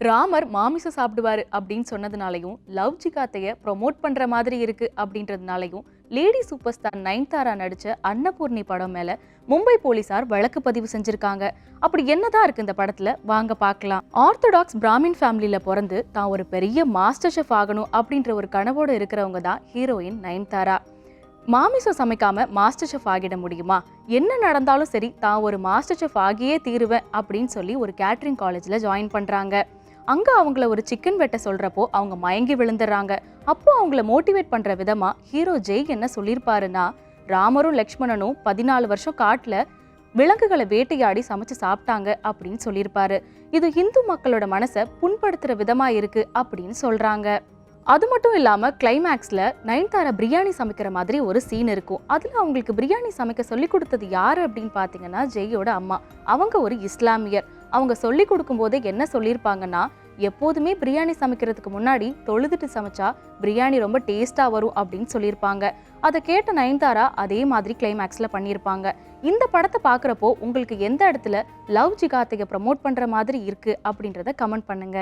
ராமர் மாமிசம் சாப்பிடுவாரு அப்படின்னு சொன்னதுனாலையும் லவ் ஜிகாத்தைய ப்ரொமோட் பண்ணுற மாதிரி இருக்கு அப்படின்றதுனாலையும் லேடி சூப்பர் ஸ்டார் நயன்தாரா நடித்த அன்னபூர்ணி படம் மேலே மும்பை போலீசார் வழக்கு பதிவு செஞ்சுருக்காங்க. அப்படி என்னதான் இருக்கு இந்த படத்தில்? வாங்க பார்க்கலாம். ஆர்த்தடாக்ஸ் பிராமின் ஃபேமிலியில் பிறந்து தான் ஒரு பெரிய மாஸ்டர் ஷெஃப் ஆகணும் அப்படின்ற ஒரு கனவோடு இருக்கிறவங்க தான் ஹீரோயின் நயன்தாரா மாமிசம் சமைக்காம மாஸ்டர் செஃப் ஆகிட முடியுமா? என்ன நடந்தாலும் சரி தான் ஒரு மாஸ்டர் செஃப் ஆகியே தீருவேன் அப்படின்னு சொல்லி ஒரு கேட்ரிங் காலேஜில் ஜாயின் பண்ணுறாங்க அங்கே அவங்கள ஒரு சிக்கன் வெட்ட சொல்கிறப்போ அவங்க மயங்கி விழுந்துடுறாங்க அப்போ அவங்கள மோட்டிவேட் பண்ணுற விதமாக ஹீரோ ஜெய் என்ன சொல்லியிருப்பாருன்னா ராமரும் லக்ஷ்மணனும் பதினாலு வருஷம் காட்டில் விலங்குகளை வேட்டையாடி சமைச்சு சாப்பிட்டாங்க அப்படின்னு சொல்லியிருப்பாரு இது இந்து மக்களோட மனசை புண்படுத்துகிற விதமாக இருக்கு அப்படின்னு சொல்கிறாங்க அது மட்டும் இல்லாமல் கிளைமேக்ஸில் நயன்தாரா பிரியாணி சமைக்கிற மாதிரி ஒரு சீன் இருக்கும். அதில் அவங்களுக்கு பிரியாணி சமைக்க சொல்லிக் கொடுத்தது யார் அப்படின்னு பார்த்தீங்கன்னா ஜெய்யோட அம்மா. அவங்க ஒரு இஸ்லாமியர். அவங்க சொல்லி கொடுக்கும்போது என்ன சொல்லியிருப்பாங்கன்னா எப்போதுமே பிரியாணி சமைக்கிறதுக்கு முன்னாடி தொழுதுட்டு சமைச்சா பிரியாணி ரொம்ப டேஸ்டா வரும் அப்படின்னு சொல்லியிருப்பாங்க. அதை கேட்ட நயன்தாரா அதே மாதிரி கிளைமேக்ஸ்ல பண்ணியிருப்பாங்க. இந்த படத்தை பார்க்குறப்போ உங்களுக்கு எந்த இடத்துல லவ் ஜிகாத்தையை ப்ரமோட் பண்ற மாதிரி இருக்கு அப்படின்றத கமெண்ட் பண்ணுங்க.